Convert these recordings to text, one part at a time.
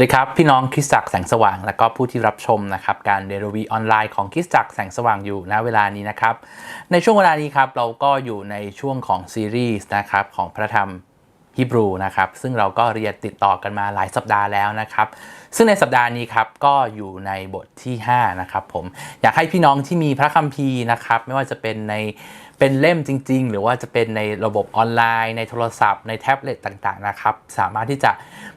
วัสดีครับ พี่น้องคริสตจักรแสงสว่าง และก็ผู้ที่รับชมนะครับการเดลวีออนไลน์ของคริสตจักรแสงสว่างอยู่ณเวลานี้นะครับ ในช่วงเวลานี้ครับเราก็อยู่ในช่วงของซีรีส์นะครับของพระธรรมฮีบรูนะครับซึ่งเราก็เรียนติดต่อกันมาหลายสัปดาห์แล้วนะครับ ซึ่งในสัปดาห์นี้ครับก็อยู่ในบทที่5นะครับผมอยากให้พี่น้องที่มีพระคัมภีร์นะครับไม่ว่าจะเป็นใน เป็นเล่มจริง ๆ หรือว่าจะเป็นในระบบออนไลน์ ในโทรศัพท์ ในแท็บเล็ตต่างๆนะครับ สามารถที่จะ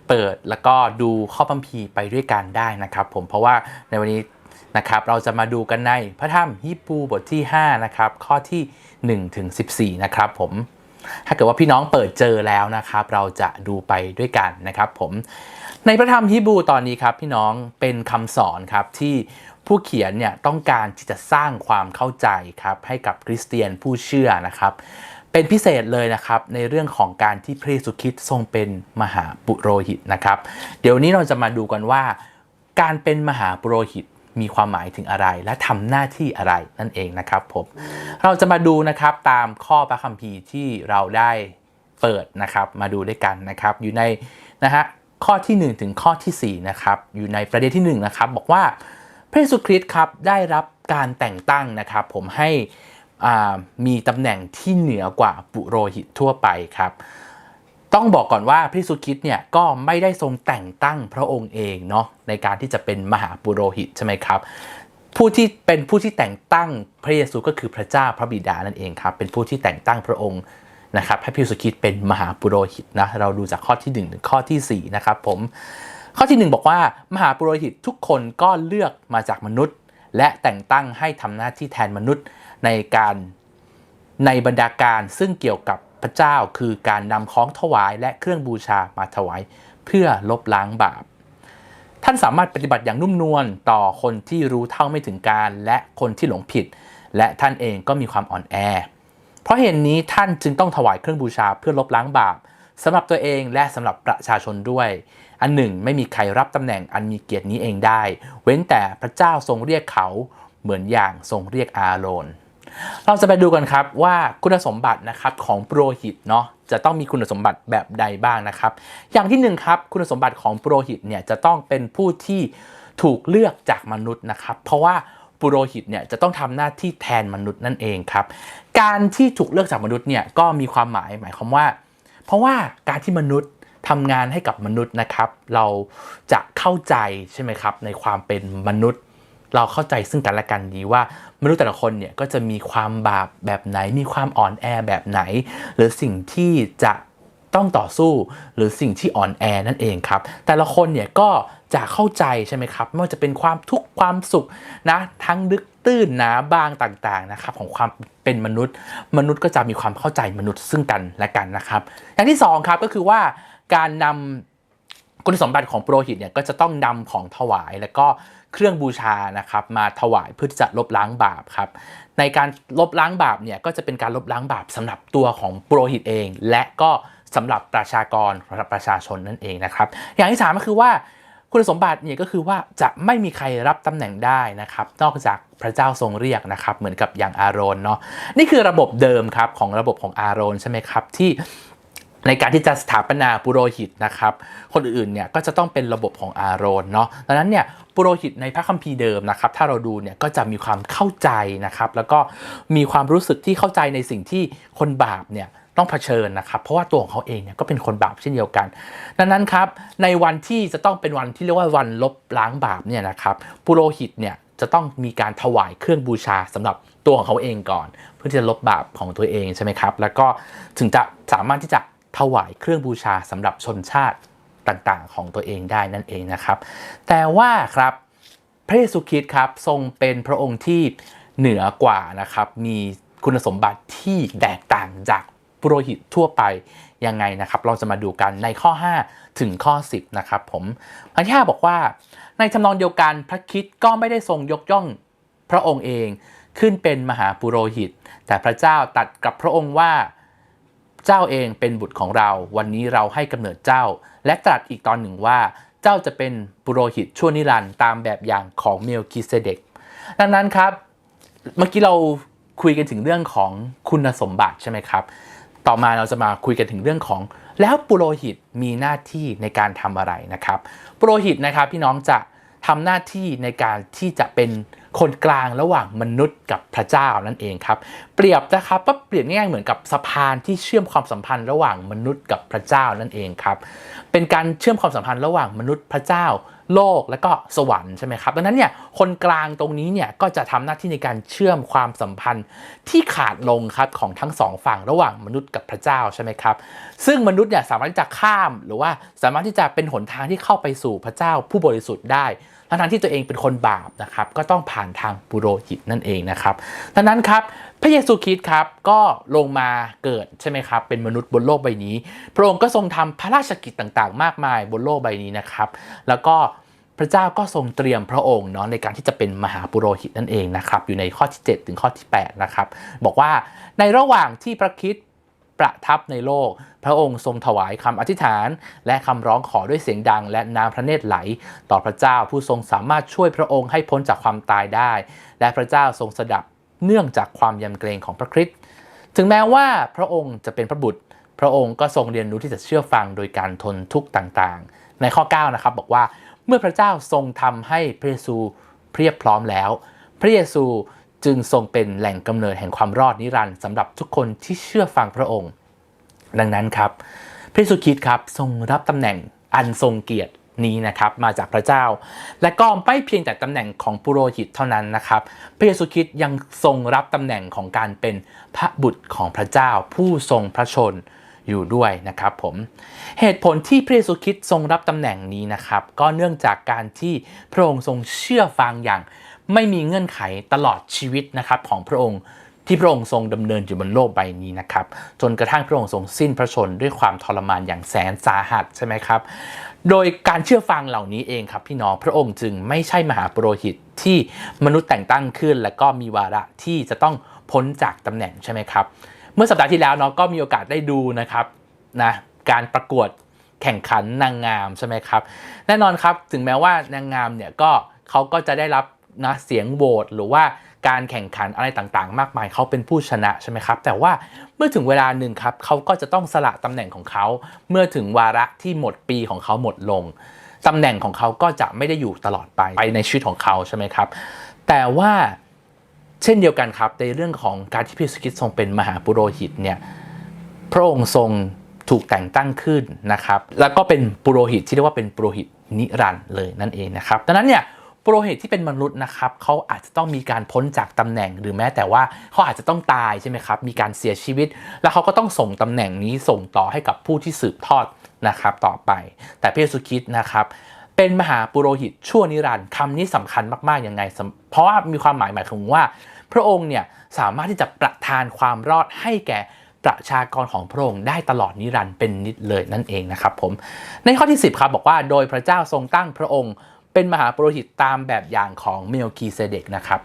เปิดแล้วก็ดูข้อคัมภีไปด้วยกันได้นะครับ ผมเพราะว่าในวันนี้นะครับเราจะมาดูกันในพระธรรมฮีบรูบทที่5นะครับข้อที่1ถึง14 นะครับผมถ้าเกิดว่าพี่น้องเปิดเจอแล้วนะครับ เราจะดูไปด้วยกันนะครับผมในพระธรรมฮีบรูตอนนี้ครับพี่น้องเป็นคำสอนครับที่ ผู้เขียนเนี่ยต้องการที่จะสร้างความเข้าใจครับให้กับคริสเตียนผู้เชื่อนะครับ เป็นพิเศษเลยนะครับในเรื่องของการที่พระเยซูคริสต์ทรงเป็นมหาปุโรหิตนะครับ เดี๋ยวนี้เราจะมาดูกันว่า การเป็นมหาปุโรหิตมีความหมายถึงอะไร และทำหน้าที่อะไรนั่นเองนะครับผมเราจะมาดูนะครับตามข้อพระคัมภีร์ที่เราได้เปิดนะครับมาดูด้วยกันนะครับอยู่ในนะฮะข้อที่ 1 ถึงข้อที่4นะครับอยู่ในประเด็นที่1นะครับบอกว่า พระเยซูคริสต์ครับได้รับการแต่งตั้งนะครับผมให้มีตำแหน่งที่เหนือกว่าปุโรหิตทั่วไปครับ ต้องบอกก่อนว่าพระเยซูคริสต์เนี่ยก็ไม่ได้ทรงแต่งตั้งพระองค์เองเนาะในการที่จะเป็นมหาปุโรหิตใช่ไหมครับ ผู้ที่เป็นผู้ที่แต่งตั้งพระเยซูก็คือพระเจ้าพระบิดานั่นเองครับเป็นผู้ที่แต่งตั้งพระองค์นะครับให้พระเยซูคริสต์เป็นมหาปุโรหิตนะเราดูจากข้อที่1ถึงข้อที่4นะครับผม ข้อที่ 1 บอกว่ามหาปุโรหิตทุกคนก็เลือกมาจากมนุษย์ และแต่งตั้งให้ทำหน้าที่แทนมนุษย์ในการในบรรดาการซึ่งเกี่ยวกับพระเจ้าคือการนำของถวายและเครื่องบูชามาถวายเพื่อลบล้างบาป ท่านสามารถปฏิบัติอย่างนุ่มนวลต่อคนที่รู้เท่าไม่ถึงการ และคนที่หลงผิด และท่านเองก็มีความอ่อนแอ เพราะเหตุนนี้ท่านจึงต้องถวายเครื่องบูชาเพื่อลบล้างบาปสำหรับตัวเองและสำหรับประชาชนด้วย อันหนึ่งไม่มีใครรับตำแหน่งอันมีเกียรตินี้เองได้ เว้นแต่พระเจ้าทรงเรียกเขาเหมือนอย่างทรงเรียกอาโรน เราจะไปดูกันครับว่าคุณสมบัตินะครับของโปรหิตเนาะจะต้องมีคุณสมบัติแบบใดบ้างนะครับ อย่างที่หนึ่งครับคุณสมบัติของโปรหิตเนี่ยจะต้องเป็นผู้ที่ถูกเลือกจากมนุษย์นะครับ เพราะว่าปุโรหิตเนี่ยจะต้องทำหน้าที่แทนมนุษย์นั่นเองครับ การที่ถูกเลือกจากมนุษย์เนี่ยก็มีความหมายหมายความว่า เพราะว่าการที่มนุษย์ ทำงานให้กับมนุษย์นะครับ เราจะเข้าใจใช่ไหมครับ ในความเป็นมนุษย์ เราเข้าใจซึ่งกันและกันดีว่ามนุษย์แต่ละคนเนี่ยก็จะมีความบาปแบบไหน มีความอ่อนแอแบบไหน หรือสิ่งที่จะต้องต่อสู้หรือสิ่งที่อ่อนแอนั่นเองครับ แต่ละคนเนี่ยก็จะเข้าใจใช่ไหมครับไม่ว่าจะเป็นความทุกข์ความสุขนะทั้งลึกตื้นหนาบางต่างๆนะครับของความเป็นมนุษย์ มนุษย์ก็จะมีความเข้าใจมนุษย์ซึ่งกันและกันนะครับ อย่างที่สองครับก็คือว่า การนำคุณสมบัติของปุโรหิตเนี่ยก็จะต้องนำของถวายแล้วก็เครื่องบูชานะครับมาถวายเพื่อที่จะลบล้างบาปครับในการลบล้างบาปเนี่ยก็จะเป็นการลบล้างบาปสำหรับตัวของปุโรหิตเอง และก็สำหรับประชากรสำหรับประชาชนนั่นเองนะครับ อย่างที่สามก็คือว่าคุณสมบัติเนี่ยก็คือว่าจะไม่มีใครรับตำแหน่งได้นะครับ นอกจากพระเจ้าทรงเรียกนะครับ เหมือนกับอย่างอาโรนเนาะนี่คือระบบเดิมครับของระบบของอาโรนใช่ไหมครับที่ ในการที่จะสถาปนาปุโรหิตนะครับ คนอื่นๆเนี่ยก็จะต้องเป็นระบบของอาโรนเนาะดังนั้นเนี่ยปุโรหิตในพระคัมภีร์เดิมนะครับ ถ้าเราดูเนี่ยก็จะมีความเข้าใจนะครับ แล้วก็มีความรู้สึกที่เข้าใจในสิ่งที่คนบาปเนี่ยต้องเผชิญนะครับ เพราะว่าตัวของเขาเองเนี่ยก็เป็นคนบาปเช่นเดียวกัน ดังนั้นครับในวันที่จะต้องเป็นวันที่เรียกว่าวันลบล้างบาปเนี่ยนะครับปุโรหิตเนี่ยจะต้องมีการถวายเครื่องบูชาสำหรับตัวของเขาเองก่อน เพื่อที่จะลบบาปของตัวเองใช่ไหมครับ แล้วก็ถึงจะสามารถที่จะ ถวายเครื่องบูชาสำหรับชนชาติต่างๆ ของตัวเองได้นั่นเองนะครับ แต่ว่าครับพระเยซูคริสต์ครับทรงเป็นพระองค์ที่เหนือกว่านะครับ มีคุณสมบัติที่แตกต่างจากปุโรหิตทั่วไปยังไงนะครับ เราจะมาดูกันในข้อ 5 ถึงข้อ 10 นะครับผมอันที่5บอกว่า ในทำนองเดียวกันพระคิดก็ไม่ได้ทรงยกย่องพระองค์เองขึ้นเป็นมหาปุโรหิต แต่พระเจ้าตัดกับพระองค์ว่า จ้าเองเป็นบุตรของเรา วันนี้เราให้กำเนิดเจ้า และตรัสอีกตอนหนึ่งว่า เจ้าจะเป็นปุโรหิตชั่วนิรันด์ตามแบบอย่างของเมลคิเซเดก ดังนั้นครับ เมื่อกี้เราคุยกันถึงเรื่องของคุณสมบัติใช่ไหมครับ ต่อมาเราจะมาคุยกันถึงเรื่องของ แล้วปุโรหิตมีหน้าที่ในการทำอะไรนะครับ ปุโรหิตนะครับพี่น้องจะทำหน้าที่ในการที่จะเป็น คนกลางระหว่างมนุษย์กับพระเจ้านั่นเองครับ เปรียบนะครับก็เปรียบง่ายเหมือนกับสะพานที่เชื่อมความสัมพันธ์ระหว่างมนุษย์กับพระเจ้านั่นเองครับ เป็นการเชื่อมความสัมพันธ์ระหว่างมนุษย์พระเจ้าโลกและก็สวรรค์ใช่ไหมครับดังนั้นเนี่ยคนกลางตรงนี้เนี่ยก็จะทำหน้าที่ในการเชื่อมความสัมพันธ์ที่ขาดลงครับของทั้งสองฝั่งระหว่างมนุษย์กับพระเจ้าใช่ไหมครับ ซึ่งมนุษย์เนี่ยสามารถที่จะข้ามหรือว่าสามารถที่จะเป็นหนทางที่เข้าไปสู่พระเจ้าผู้บริสุทธิ์ได้ทั้งที่ตัวเองเป็นคนบาปนะครับก็ต้องผ่านทางปุโรหิตนั่นเองนะครับดังนั้นครับพระเยซูคริสต์ครับก็ลงมาเกิดใช่ไหมครับเป็นมนุษย์บนโลกใบนี้ พระองค์ก็ทรงทำพระราชกิจต่างๆ มากมายบนโลกใบนี้นะครับ แล้วก็พระเจ้าก็ทรงเตรียมพระองค์เนาะในการที่จะเป็นมหาปุโรหิตนั่นเองนะครับอยู่ในข้อที่ 7 ถึงข้อที่8นะครับบอกว่าในระหว่างที่พระคริสต์ ประทับในโลก พระองค์ทรงถวายคำอธิษฐาน และคำร้องขอด้วยเสียงดัง และน้ำพระเนตรไหล ต่อพระเจ้าผู้ทรงสามารถช่วยพระองค์ให้พ้นจากความตายได้ และพระเจ้าทรงสดับเนื่องจากความยำเกรงของพระคริสต์ถึงแม้ว่าพระองค์จะเป็นพระบุตร พระองค์ก็ทรงเรียนรู้ที่จะเชื่อฟังโดยการทนทุกข์ต่างๆ ในข้อ 9 นะครับบอกว่าเมื่อพระเจ้าทรงทำให้พระเยซูเพียบพร้อมแล้ว พระเยซู จึงทรงเป็นแหล่งกำเนิดแห่งความรอดนิรันดร์สำหรับทุกคนที่เชื่อฟังพระองค์ ดังนั้นครับ พระเยซูคริสต์ครับทรงรับตำแหน่งอันทรงเกียรตินี้นะครับมาจากพระเจ้า และก็ไม่เพียงแต่ตำแหน่งของปุโรหิตเท่านั้นนะครับ พระเยซูคริสต์ยังทรงรับตำแหน่งของการเป็นพระบุตรของพระเจ้า ผู้ทรงพระชนอยู่ด้วยนะครับผมเหตุผลที่พระเยซูคริสต์ทรงรับตำแหน่งนี้นะครับ ก็เนื่องจากการที่พระองค์ทรงเชื่อฟังอย่าง ไม่มีเงื่อนไขตลอดชีวิตนะครับของพระองค์ที่พระองค์ทรงดำเนินอยู่บนโลกใบนี้นะครับจนกระทั่งพระองค์ทรงสิ้นพระชนด้วยความทรมานอย่างแสนสาหัสใช่ไหมครับ โดยการเชื่อฟังเหล่านี้เองครับพี่น้องพระองค์จึงไม่ใช่มหาปรหิตที่มนุษย์แต่งตั้งขึ้น และก็มีวาระที่จะต้องพ้นจากตำแหน่งใช่ไหมครับ เมื่อสัปดาห์ที่แล้วเนาะก็มีโอกาสได้ดูนะครับนะการประกวดแข่งขันนางงามใช่ไหมครับ แน่นอนครับถึงแม้ว่านางงามเนี่ยก็เขาก็จะได้รับ นะเสียงโหวตหรือว่าการแข่งขันอะไรต่างๆ มากมายเขาเป็นผู้ชนะใช่ไหมครับ แต่ว่าเมื่อถึงเวลาหนึ่งครับเขาก็จะต้องสละตำแหน่งของเขาเมื่อถึงวาระที่หมดปีของเขาหมดลงตำแหน่งของเขาก็จะไม่ได้อยู่ตลอดไปไปในชีวิตของเขาใช่ไหมครับ แต่ว่าเช่นเดียวกันครับในเรื่องของการที่พระเยซูคริตทรงเป็นมหาปุโรหิตเนี่ยพระองค์ทรงถูกแต่งตั้งขึ้นนะครับ แล้วก็เป็นปุโรหิตที่เรียกว่าเป็นปุโรหิตนิรันด์เลยนั่นเองนะครับดังนั้นเนี่ย ปุโรหิตที่เป็นมนุษย์นะครับเขาอาจจะต้องมีการพ้นจากตำแหน่ง หรือแม้แต่ว่าเขาอาจจะต้องตายใช่ไหมครับ มีการเสียชีวิต แล้วเขาก็ต้องส่งตำแหน่งนี้ส่งต่อให้กับผู้ที่สืบทอดนะครับต่อไป แต่พระเยซูคริสต์นะครับเป็นมหาปุโรหิตชั่วนิรันดร์คำนี้สำคัญมากๆยังไง เพราะว่ามีความหมายหมายถึงว่า พระองค์เนี่ยสามารถที่จะประทานความรอดให้แก่ประชากรของพระองค์ได้ตลอดนิรันดร์เป็นนิดเลยนั่นเองนะครับผมในข้อที่ 10ครับบอกว่าโดยพระเจ้าทรงตั้งพระองค์ เป็นมหาปุโรหิตตามแบบอย่างของเมลคีเซเดกนะครับ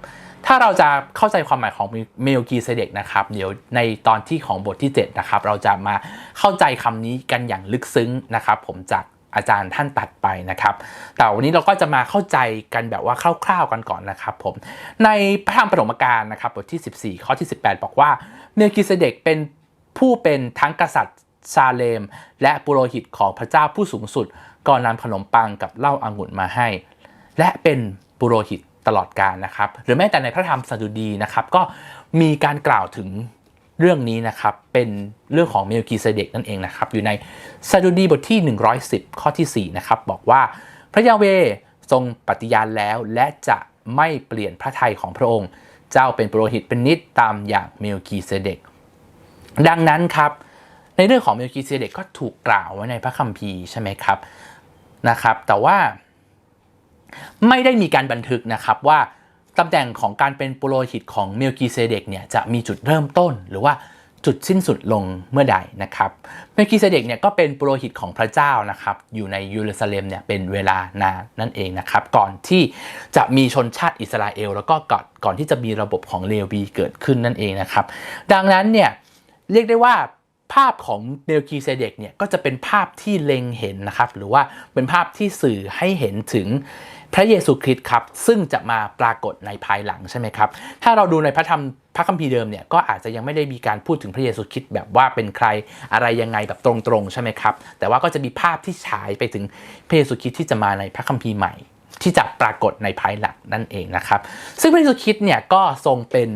ถ้าเราจะเข้าใจความหมายของเมลคีเซเดกนะครับ เดี๋ยวในตอนที่ของบทที่ 7 นะครับ เราจะมาเข้าใจคำนี้กันอย่างลึกซึ้งนะครับ ผมจากอาจารย์ท่านตัดไปนะครับ แต่วันนี้เราก็จะมาเข้าใจกันแบบว่าคร่าวๆกันก่อนนะครับผม ในพระธรรมปฐมกาลนะครับบทที่ 14 ข้อที่ 18 บอกว่าเมลคีเซเดกเป็นผู้เป็นทั้งกษัตริย์ซาเลม และปุโรหิตของพระเจ้าผู้สูงสุดก็นำขนมปังกับเหล้าอางุ่นมาให้ และเป็นปุโรหิตตลอดกาลนะครับ หรือแม้แต่ในพระธรรมสดุดีนะครับ ก็มีการกล่าวถึงเรื่องนี้นะครับ เป็นเรื่องของเมลกีเซเดกนั่นเองนะครับ อยู่ในสดุดีบทที่ 110 ข้อที่ 4 นะครับ บอกว่าพระยาเวทรงปฏิญาณแล้ว และจะไม่เปลี่ยนพระทัยของพระองค์ เจ้าเป็นปุโรหิตเป็นนิดตามอย่างเมลกีเซเดกดังนั้นครับ ในเรื่องของเมลกีเซเดกก็ถูกกล่าวไว้ในพระคัมภีร์ใช่ไหมครับนะครับ แต่ว่า ไม่ได้มีการบันทึกนะครับว่าตำแหน่งของการเป็นปุโรหิตของเมลกีเซเดกเนี่ยจะมีจุดเริ่มต้นหรือว่าจุดสิ้นสุดลงเมื่อใดนะครับเมลกีเซเดกเนี่ยก็เป็นปุโรหิตของพระเจ้านะครับอยู่ในยูรูซาเล็มเนี่ยเป็นเวลานานนั่นเองนะครับก่อนที่จะมีชนชาติอิสราเอล แล้วก็ก่อนก่อนที่จะมีระบบของเลวีเกิดขึ้นนั่นเองนะครับดังนั้นเนี่ยเรียกได้ว่าภาพของเมลคีเซเดกเนี่ยก็จะเป็นภาพที่เล็งเห็นนะครับหรือว่าเป็นภาพที่สื่อให้เห็นถึง พระเยซูคริสต์ครับ ซึ่งจะมาปรากฏในภายหลังใช่ไหมครับ ถ้าเราดูในพระธรรมพระคัมภีร์เดิมเนี่ยก็อาจจะยังไม่ได้มีการพูดถึงพระเยซูคริสต์แบบว่าเป็นใครอะไรยังไงแบบตรงๆใช่ไหมครับ แต่ว่าก็จะมีภาพที่ฉายไปถึงพระเยซูคริสต์ที่จะมาในพระคัมภีร์ใหม่ ที่จะปรากฏในภายหลังนั่นเองนะครับ ซึ่งพระเยซูคริสต์เนี่ยก็ทรงเป็น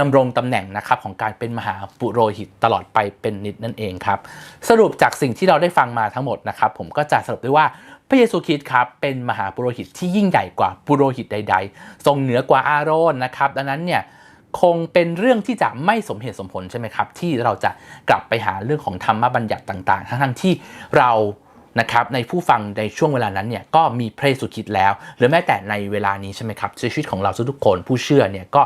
ดำรงตำแหน่งนะครับของการเป็นมหาปุโรหิตตลอดไปเป็นนิดนั่นเองครับ สรุปจากสิ่งที่เราได้ฟังมาทั้งหมดนะครับ ผมก็จะสรุปได้ว่า ระเยซูคริสต์ครับเป็นมหาปุโรหิตที่ยิ่งใหญ่กว่าปุโรหิตใด ๆ ทรงเหนือกว่าอาโรนนะครับ ดังนั้นเนี่ยคงเป็นเรื่องที่จะไม่สมเหตุสมผลใช่ไหมครับ ที่เราจะกลับไปหาเรื่องของธรรมบัญญัติต่างๆ ทั้งๆที่เรานะครับในผู้ฟังในช่วงเวลานั้นเนี่ยก็มีพระเยซูคริสต์แล้ว หรือแม้แต่ในเวลานี้ใช่ไหมครับชีวิตของเราทุกคนผู้เชื่อเนี่ยก็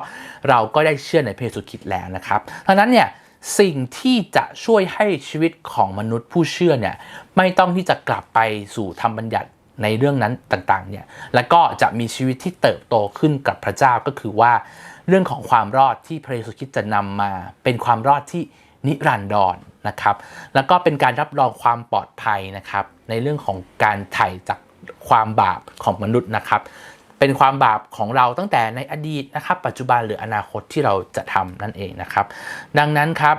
เราก็ได้เชื่อในพระเยซูคริสต์แล้วนะครับดังนั้นเนี่ย สิ่งที่จะช่วยให้ชีวิตของมนุษย์ผู้เชื่อเนี่ยไม่ต้องที่จะกลับไปสู่ธรรมบัญญัติในเรื่องนั้นต่างๆเนี่ยแล้วก็จะมีชีวิตที่เติบโตขึ้นกับพระเจ้าก็คือว่า เรื่องของความรอดที่พระเยซูคริสต์จะนำมา เป็นความรอดที่นิรันดรนะครับแล้วก็เป็นการรับรองความปลอดภัยนะครับในเรื่องของการไถ่จากความบาปของมนุษย์นะครับ เป็นความบาปของเราตั้งแต่ในอดีตนะครับ ปัจจุบันหรืออนาคตที่เราจะทำนั่นเองนะครับ ดังนั้นครับ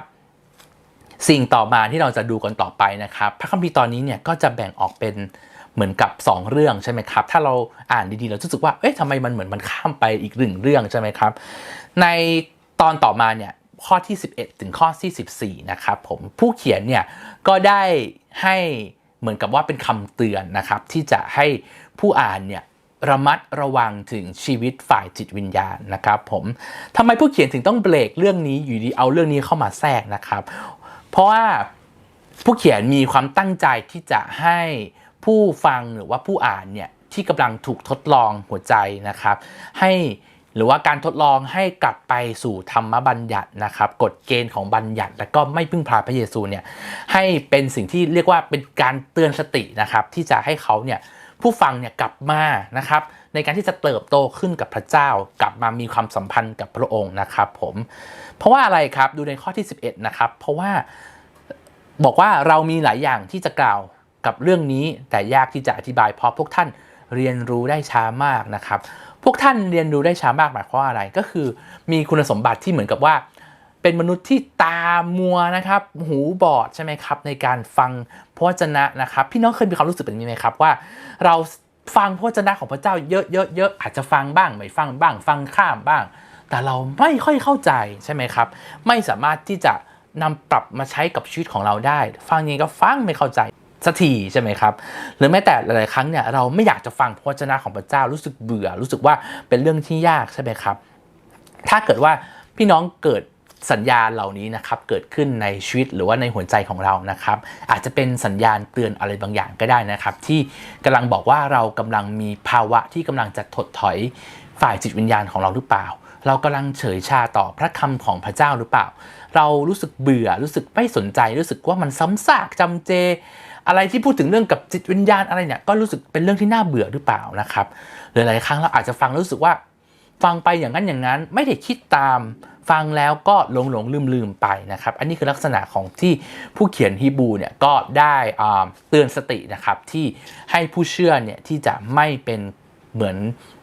สิ่งต่อมาที่เราจะดูกันต่อไปนะครับ พระคัมภีร์ตอนนี้เนี่ยก็จะแบ่งออกเป็นเหมือนกับ 2 เรื่องใช่ไหมครับ ถ้าเราอ่านดีๆเราจะรู้สึกว่าเอ๊ะทำไมมันเหมือนมันข้ามไปอีกหนึ่งเรื่องใช่ไหมครับ ในตอนต่อมาเนี่ยข้อที่ 11 ถึงข้อที่14นะครับผมผู้เขียนเนี่ยก็ได้ให้เหมือนกับว่าเป็นคำเตือนนะครับ ที่จะให้ผู้อ่านเนี่ย ระมัดระวังถึงชีวิตฝ่ายจิตวิญญาณนะครับผมทำไมผู้เขียนถึงต้องเบรกเรื่องนี้อยู่ดีเอาเรื่องนี้เข้ามาแทรกนะครับ เพราะว่าผู้เขียนมีความตั้งใจที่จะให้ผู้ฟังหรือว่าผู้อ่านเนี่ยที่กำลังถูกทดลองหัวใจนะครับ ให้หรือว่าการทดลองให้กลับไปสู่ธรรมบัญญัตินะครับกฎเกณฑ์ของบัญญัติ และก็ไม่พึ่งพาพระเยซูเนี่ยให้เป็นสิ่งที่เรียกว่าเป็นการเตือนสตินะครับ ที่จะให้เขาเนี่ย ผู้ฟังเนี่ยกลับมานะครับในการที่จะเติบโตขึ้นกับพระเจ้า กลับมามีความสัมพันธ์กับพระองค์นะครับผมเพราะว่าอะไรครับดูในข้อที่ 11นะครับเพราะว่าบอกว่าเรามีหลายอย่างที่จะกล่าวกับเรื่องนี้แต่ยากที่จะอธิบายเพราะพวกท่านเรียนรู้ได้ช้ามากนะครับ พวกท่านเรียนรู้ได้ช้ามากหมายความว่าอะไรก็คือ มีคุณสมบัติที่เหมือนกับว่า เป็นมนุษย์ที่ตามัวนะครับ หูบอดใช่ไหมครับ ในการฟังพระวจนะนะครับ พี่น้องเคยมีความรู้สึกแบบนี้ไหมครับว่า เราฟังพระวจนะของพระเจ้าเยอะๆเยอะอาจจะฟังบ้างไม่ฟังบ้าง ฟังข้ามบ้าง แต่เราไม่ค่อยเข้าใจใช่ไหมครับ ไม่สามารถที่จะนำปรับมาใช้กับชีวิตของเราได้ ฟังยังไงก็ฟังไม่เข้าใจสักทีใช่ไหมครับ หรือแม้แต่หลายๆครั้งเนี่ยเราไม่อยากจะฟังพระวจนะของพระเจ้ารู้สึกเบื่อ รู้สึกว่าเป็นเรื่องที่ยากใช่ไหมครับ ถ้าเกิดว่าพี่น้องเกิด สัญญาณเหล่านี้นะครับเกิดขึ้นในชีวิตหรือว่าในหัวใจของเรานะครับ อาจจะเป็นสัญญาณเตือนอะไรบางอย่างก็ได้นะครับ ที่กำลังบอกว่าเรากำลังมีภาวะที่กำลังจะถดถอยฝ่ายจิตวิญญาณของเราหรือเปล่า เรากำลังเฉยชาต่อพระคำของพระเจ้าหรือเปล่า เรารู้สึกเบื่อรู้สึกไม่สนใจ รู้สึกว่ามันซ้ำซากจำเจ อะไรที่พูดถึงเรื่องกับจิตวิญญาณอะไรเนี่ยก็รู้สึกเป็นเรื่องที่น่าเบื่อหรือเปล่านะครับหลายๆครั้งเราอาจจะฟังรู้สึกว่าฟังไปอย่างนั้นอย่างนั้นไม่ได้คิดตาม ฟังแล้วก็หลงหลงลืมลืมไปนะครับ อันนี้คือลักษณะของที่ผู้เขียนฮีบรูเนี่ยก็ได้เตือนสตินะครับที่ให้ผู้เชื่อเนี่ยที่จะไม่เป็นเหมือน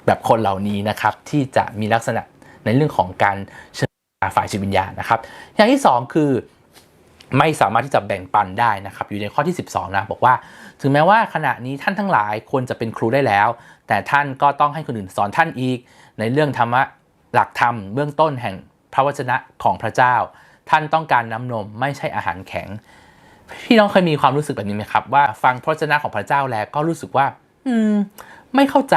แบบคนเหล่านี้นะครับที่จะมีลักษณะในเรื่องของการเชิญฝ่ายจิตวิญญาณนะครับ อย่างที่สองคือไม่สามารถที่จะแบ่งปันได้นะครับ อยู่ในข้อที่ 12 นะบอกว่า ถึงแม้ว่าขณะนี้ท่านทั้งหลายควรจะเป็นครูได้แล้ว แต่ท่านก็ต้องให้คนอื่นสอนท่านอีก ในเรื่องธรรมะหลักธรรมเบื้องต้นแห่ง พระวจนะของพระเจ้า ท่านต้องการน้ำนมไม่ใช่อาหารแข็ง พี่น้องเคยมีความรู้สึกแบบนี้ไหมครับว่าฟังพระวจนะของพระเจ้าแล้วก็รู้สึกว่า อืม ไม่เข้าใจ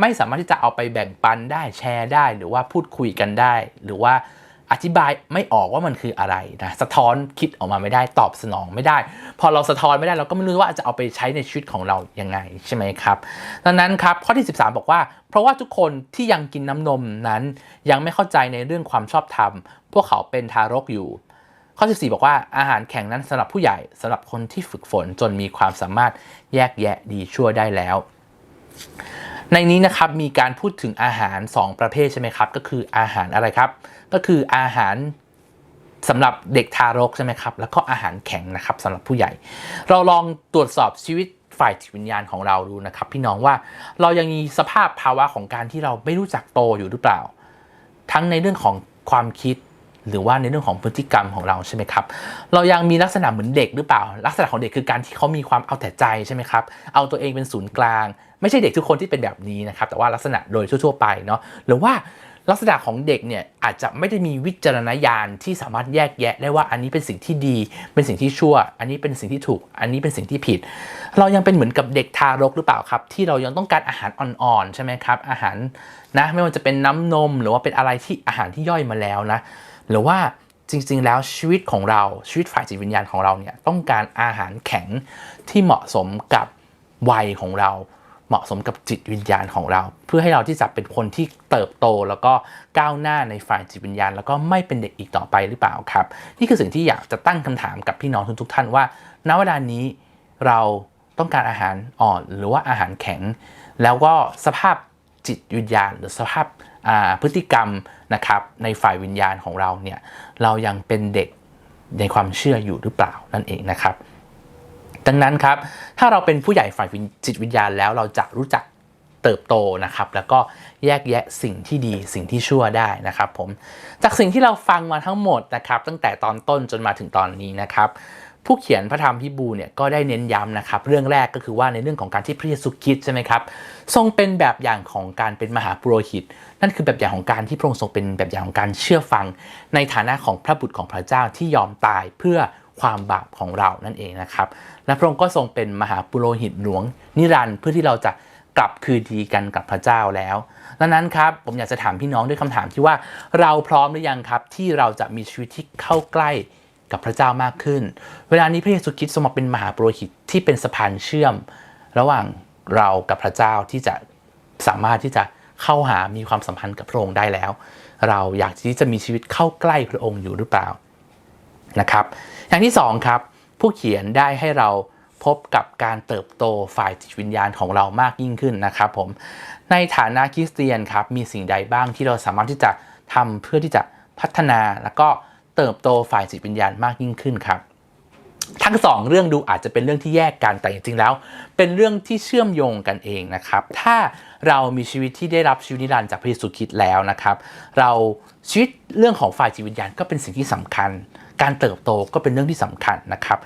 ไม่สามารถที่จะเอาไปแบ่งปันได้แชร์ได้ หรือว่าพูดคุยกันได้ หรือว่า อธิบายไม่ออกว่ามันคืออะไรนะสะท้อนคิดออกมาไม่ได้ตอบสนองไม่ได้ พอเราสะท้อนไม่ได้เราก็ไม่รู้ว่าจะเอาไปใช้ในชีวิตของเรายังไงใช่ไหมครับดังนั้นครับข้อที่ 13 บอกว่า เพราะว่าทุกคนที่ยังกินน้ำนมนั้น ยังไม่เข้าใจในเรื่องความชอบธรรม พวกเขาเป็นทารกอยู่ข้อ 14 บอกว่าอาหารแข็งนั้นสำหรับผู้ใหญ่สำหรับคนที่ฝึกฝนจนมีความสามารถแยกแยะดีชั่วได้แล้ว ในนี้นะครับมีการพูดถึงอาหาร 2 ประเภทใช่ไหมครับ ก็คืออาหารอะไรครับ ก็คืออาหารสำหรับเด็กทารกใช่ไหมครับ แล้วก็อาหารแข็งนะครับสำหรับผู้ใหญ่ เราลองตรวจสอบชีวิตฝ่ายจิตวิญญาณของเราดูนะครับ พี่น้องว่าเรายังมีสภาพภาวะของการที่เราไม่รู้จักโตอยู่หรือเปล่า ทั้งในเรื่องของความคิด หรือว่าในเรื่องของพฤติกรรมของเราใช่ไหมครับ เรายังมีลักษณะเหมือนเด็กหรือเปล่า ลักษณะของเด็กคือการที่เขามีความเอาแต่ใจใช่ไหมครับ เอาตัวเองเป็นศูนย์กลาง ไม่ใช่เด็กทุกคนที่เป็นแบบนี้นะครับ แต่ว่าลักษณะโดยทั่ว ๆ ไปเนาะ หรือว่าลักษณะของเด็กเนี่ยอาจจะไม่ได้มีวิจารณญาณที่สามารถแยกแยะได้ว่าอันนี้เป็นสิ่งที่ดี เป็นสิ่งที่ชั่ว อันนี้เป็นสิ่งที่ถูก อันนี้เป็นสิ่งที่ผิด เรายังเป็นเหมือนกับเด็กทารกหรือเปล่าครับ ที่เรายังต้องการอาหารอ่อนๆใช่ไหมครับอาหารนะไม่ว่าจะเป็นน้ำนมหรือว่าเป็นอะไรที่อาหารที่ย่อยมาแล้วนะ หรือว่าจริง ๆ แล้วชีวิตของเราชีวิตฝ่ายจิตวิญญาณของเราเนี่ยต้องการอาหารแข็งที่เหมาะสมกับวัยของเรา เหมาะสมกับจิตวิญญาณของเรา เพื่อให้เราที่จะเป็นคนที่เติบโตแล้วก็ก้าวหน้าในฝ่ายจิตวิญญาณ แล้วก็ไม่เป็นเด็กอีกต่อไปหรือเปล่าครับ นี่คือสิ่งที่อยากจะตั้งคำถามกับพี่น้องทุกๆท่านว่า ณเวลานี้เราต้องการอาหารอ่อนหรือว่าอาหารแข็ง แล้วก็สภาพจิตวิญญาณ หรือสภาพ พฤติกรรมนะครับในฝ่ายวิญญาณของเราเนี่ยเรายังเป็นเด็กในความเชื่ออยู่หรือเปล่านั่นเองนะครับ ดังนั้นครับถ้าเราเป็นผู้ใหญ่ฝ่ายจิตวิญญาณแล้วเราจะรู้จักเติบโตนะครับ แล้วก็แยกแยะสิ่งที่ดีสิ่งที่ชั่วได้นะครับผมจากสิ่งที่เราฟังมาทั้งหมดนะครับ ตั้งแต่ตอนต้นจนมาถึงตอนนี้นะครับ ผู้เขียนพระธรรมพิบูลเนี่ยก็ได้เน้นย้ำนะครับเรื่องแรกก็คือว่าในเรื่องของการที่พระเยซูคริสต์ใช่ไหมครับทรงเป็นแบบอย่างของการเป็นมหาปุโรหิต นั่นคือแบบอย่างของการที่พระองค์ทรงเป็นแบบอย่างของการเชื่อฟัง ในฐานะของพระบุตรของพระเจ้าที่ยอมตายเพื่อความบาปของเรานั่นเองนะครับและพระองค์ก็ทรงเป็นมหาปุโรหิตหลวง นิรันดร์เพื่อที่เราจะกลับคืนดีกันกับพระเจ้าแล้วดังนั้นครับผมอยากจะถามพี่น้องด้วยคำถามที่ว่าเราพร้อมหรือยังครับที่เราจะมีชีวิตที่เข้าใกล้ กับพระเจ้ามากขึ้น เวลานี้พระเยซูคริสต์ทรงมาเป็นมหาปุโรหิตที่เป็นสะพานเชื่อม ระหว่างเรากับพระเจ้าที่จะสามารถที่จะเข้าหามีความสัมพันธ์กับพระองค์ได้แล้ว เราอยากที่จะมีชีวิตเข้าใกล้พระองค์อยู่หรือเปล่านะครับ อย่างที่สองครับผู้เขียนได้ให้เราพบกับการเติบโตฝ่ายจิตวิญญาณของเรามากยิ่งขึ้นนะครับผมในฐานะคริสเตียนครับมีสิ่งใดบ้างที่เราสามารถที่จะทำเพื่อที่จะพัฒนาแล้วก็เเติบโตฝ่ายจิตวิญญาณมากยิ่งขึ้นครับทั้งสองเรื่องดูอาจจะเป็นเรื่องที่แยกกันแต่จริงๆแล้ว เป็นเรื่องที่เชื่อมโยงกันเองนะครับ ถ้าเรามีชีวิตที่ได้รับชีวิตนิรันดร์จากพระเยซูคริสต์แล้วนะครับ เราชีวิตเรื่องของฝ่ายจิตวิญญาณก็เป็นสิ่งที่สำคัญ การเติบโตก็เป็นเรื่องที่สำคัญนะครับ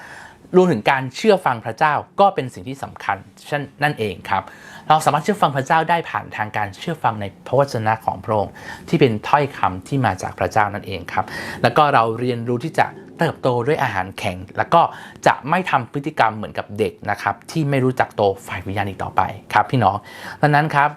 รวมถึงการเชื่อฟังพระเจ้าก็เป็นสิ่งที่สำคัญเช่นนั่นเองครับ เราสามารถเชื่อฟังพระเจ้าได้ผ่านทางการเชื่อฟังในพระวจนะของพระองค์ที่เป็นถ้อยคำที่มาจากพระเจ้านั่นเองครับ แล้วก็เราเรียนรู้ที่จะเติบโตด้วยอาหารแข็ง แล้วก็จะไม่ทำพฤติกรรมเหมือนกับเด็กนะครับที่ไม่รู้จักโตฝ่ายวิญญาณอีกต่อไปครับพี่น้องดังนั้นครับ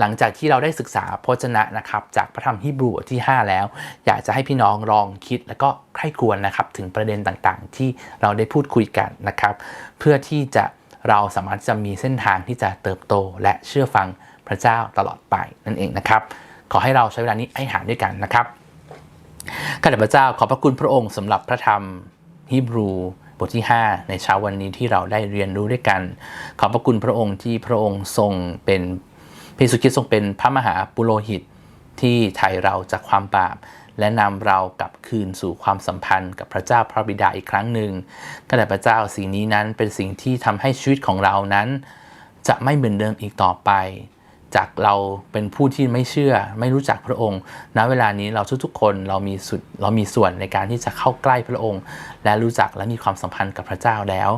หลังจากที่เราได้ศึกษาพระวจนะนะครับจากพระธรรมฮีบรูบทที่ 5 แล้ว อยากจะให้พี่น้องลองคิด แล้วก็ใคร่ครวญนะครับถึงประเด็นต่างๆ ที่เราได้พูดคุยกันนะครับ เพื่อที่จะเราสามารถจะมีเส้นทางที่จะเติบโตและเชื่อฟังพระเจ้าตลอดไปนั่นเองนะครับ ขอให้เราใช้เวลานี้ให้หารด้วยกันนะครับข้าแต่พระเจ้าขอบพระคุณพระองค์สำหรับพระธรรมฮีบรูบทที่ 5 ในเช้าวันนี้ที่เราได้เรียนรู้ด้วยกัน ขอบพระคุณพระองค์ที่พระองค์ทรงเป็น พระเยซูคริสต์ทรงเป็นพระมหาปุโรหิตที่ไถ่เราจากความบาป และนำเรากลับคืนสู่ความสัมพันธ์กับพระเจ้าพระบิดาอีกครั้งหนึ่งก็แต่พระเจ้าสิ่งนี้นั้นเป็นสิ่งที่ทำให้ชีวิตของเรานั้น จะไม่เหมือนเดิมอีกต่อไป จากเราเป็นผู้ที่ไม่เชื่อไม่รู้จักพระองค์ ณเวลานี้เราทุกๆคนเรามีสุดเรามีส่วนในการที่จะเข้าใกล้พระองค์ และรู้จักและมีความสัมพันธ์กับพระเจ้าแล้ว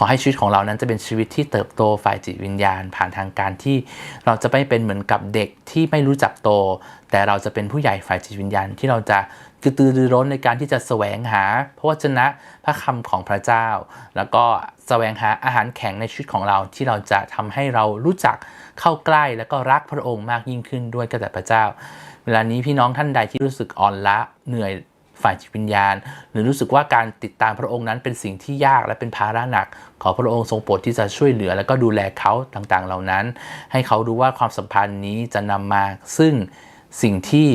ขอให้ชีวิตของเรานั้นจะเป็นชีวิตที่เติบโตฝ่ายจิตวิญญาณ ผ่านทางการที่เราจะไม่เป็นเหมือนกับเด็กที่ไม่รู้จักโต แต่เราจะเป็นผู้ใหญ่ฝ่ายจิตวิญญาณที่เราจะกระตือรือร้นในการที่จะแสวงหาพระวจนะพระคำของพระเจ้า แล้วก็แสวงหาอาหารแข็งในชีวิตของเราที่เราจะทำให้เรารู้จักเข้าใกล้แล้วก็รักพระองค์มากยิ่งขึ้นด้วยก็แต่พระเจ้า เวลานี้พี่น้องท่านใดที่รู้สึกอ่อนล้าเหนื่อย ฝ่ายจิตวิญญาณ หรือรู้สึกว่าการติดตามพระองค์นั้นเป็นสิ่งที่ยากและเป็นภาระหนัก ขอพระองค์ทรงโปรดที่จะช่วยเหลือ และก็ดูแลเขาต่างๆ เหล่านั้น ให้เขารู้ว่าความสัมพันธ์นี้จะนำมาซึ่งสิ่งที่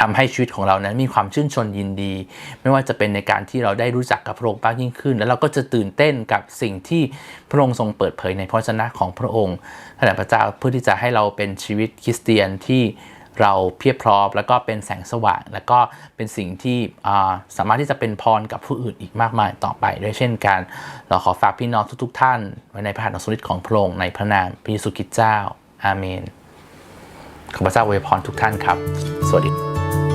ทำให้ชีวิตของเรานั้นมีความชื่นชมยินดี ไม่ว่าจะเป็นในการที่เราได้รู้จักกับพระองค์มากยิ่งขึ้น แล้วเราก็จะตื่นเต้นกับสิ่งที่พระองค์ทรงเปิดเผยในพระวจนะของพระองค์ขณะพระเจ้าเพื่อที่จะให้เราเป็นชีวิตคริสเตียนที่ เราเพียบพร้อม แล้วก็เป็นแสงสว่าง แล้วก็เป็นสิ่งที่สามารถที่จะเป็นพรกับผู้อื่นอีกมากมายต่อไปด้วยเช่นกันเราขอฝากพี่น้องทุก ๆ ท่านไว้ในพระหัตถ์อันทรงฤทธิ์ของพระองค์ในพระนามพระเยซูคริสต์เจ้าอาเมนขอพระเจ้าอวยพรทุกท่านครับ สวัสดี